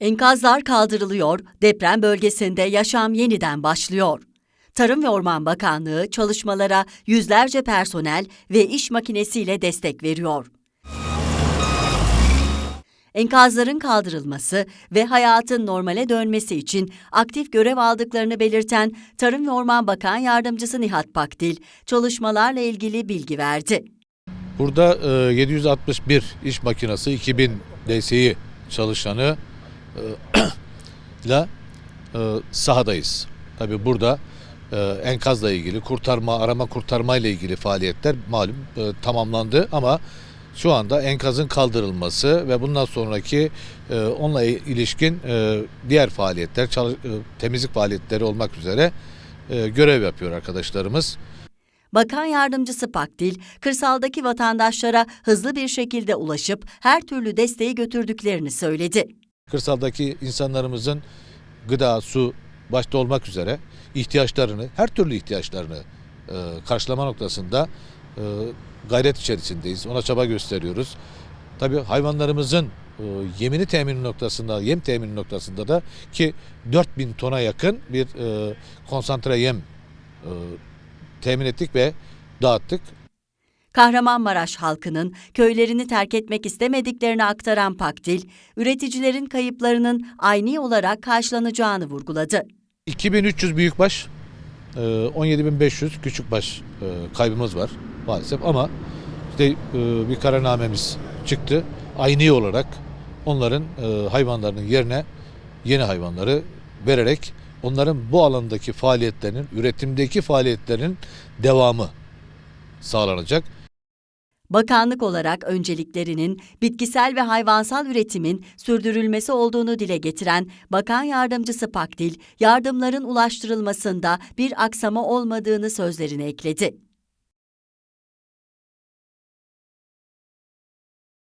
Enkazlar kaldırılıyor, deprem bölgesinde yaşam yeniden başlıyor. Tarım ve Orman Bakanlığı çalışmalara yüzlerce personel ve iş makinesiyle destek veriyor. Enkazların kaldırılması ve hayatın normale dönmesi için aktif görev aldıklarını belirten Tarım ve Orman Bakan Yardımcısı Nihat Pakdil, çalışmalarla ilgili bilgi verdi. Burada e, 761 iş makinesi, 2000 DSİ çalışanı ile e, sahadayız. Tabi burada e, enkazla ilgili kurtarma, arama kurtarma ile ilgili faaliyetler malum e, tamamlandı ama şu anda enkazın kaldırılması ve bundan sonraki e, onunla ilişkin e, diğer faaliyetler, çalış- e, temizlik faaliyetleri olmak üzere e, görev yapıyor arkadaşlarımız. Bakan Yardımcısı Pakdil, kırsaldaki vatandaşlara hızlı bir şekilde ulaşıp her türlü desteği götürdüklerini söyledi. Kırsaldaki insanlarımızın gıda, su başta olmak üzere ihtiyaçlarını, her türlü ihtiyaçlarını e, karşılama noktasında e, gayret içerisindeyiz. Ona çaba gösteriyoruz. Tabii hayvanlarımızın e, yemini temin noktasında, yem temin noktasında da ki 4000 tona yakın bir e, konsantre yem e, temin ettik ve dağıttık. Kahramanmaraş halkının köylerini terk etmek istemediklerini aktaran Pakdil, üreticilerin kayıplarının aynı olarak karşılanacağını vurguladı. 2300 büyükbaş, e, 17500 küçükbaş e, kaybımız var maalesef ama işte e, bir kararnamemiz çıktı. Aynı olarak onların e, hayvanlarının yerine yeni hayvanları vererek onların bu alandaki faaliyetlerinin, üretimdeki faaliyetlerinin devamı sağlanacak. Bakanlık olarak önceliklerinin bitkisel ve hayvansal üretimin sürdürülmesi olduğunu dile getiren Bakan Yardımcısı Pakdil, yardımların ulaştırılmasında bir aksama olmadığını sözlerine ekledi.